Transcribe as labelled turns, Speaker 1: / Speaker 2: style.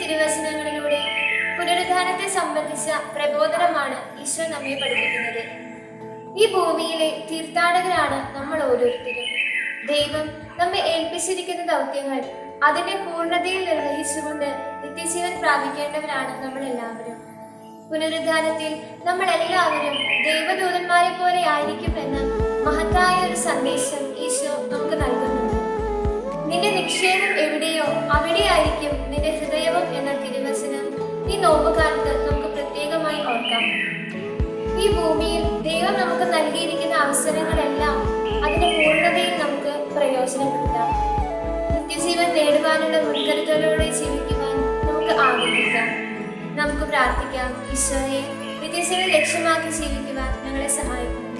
Speaker 1: തിരുവചനങ്ങളിലൂടെ പുനരുദ്ധാനത്തെ സംബന്ധിച്ച പ്രബോധനമാണ് ഈശോ നമ്മെ പഠിപ്പിക്കുന്നത്. ഈ ഭൂമിയിലെ തീർത്ഥാടകരാണ് നമ്മൾ ഓരോരുത്തരും. ദൈവം നമ്മെ ഏൽപ്പിച്ചിരിക്കുന്ന ദൗത്യങ്ങൾ അതിന്റെ പൂർണതയിൽ നിർവഹിച്ചുകൊണ്ട് നിത്യജീവൻ പ്രാപിക്കേണ്ടവരാണ് നമ്മൾ എല്ലാവരും പുനരുദ്ധാനത്തിൽ നമ്മൾ എല്ലാവരും ദൈവദൂതന്മാരെ പോലെ ആയിരിക്കും എന്ന് മഹത്തായ ഒരു സന്ദേശം നിക്ഷേപം എവിടെയോ അവിടെയായിരിക്കും നിന്റെ ഹൃദയവും എന്ന തിരുവസനം ഈ നോമ്പുകാലത്ത് നമുക്ക് പ്രത്യേകമായി ഓർക്കാം. ഈ ഭൂമിയിൽ ദൈവം നമുക്ക് നൽകിയിരിക്കുന്ന അവസരങ്ങളെല്ലാം അതിന്റെ പൂർണതയിൽ നമുക്ക് പ്രയോജനപ്പെടുത്താം നിത്യജീവൻ നേടുവാനുള്ള മുൻകരുതലോടെ ജീവിക്കുവാൻ നമുക്ക് ആഗ്രഹിക്കാം. നമുക്ക് പ്രാർത്ഥിക്കാം ഈശോയെ നിത്യജീവൻ ലക്ഷ്യമാക്കി ജീവിക്കുവാൻ ഞങ്ങളെ സഹായിക്കും.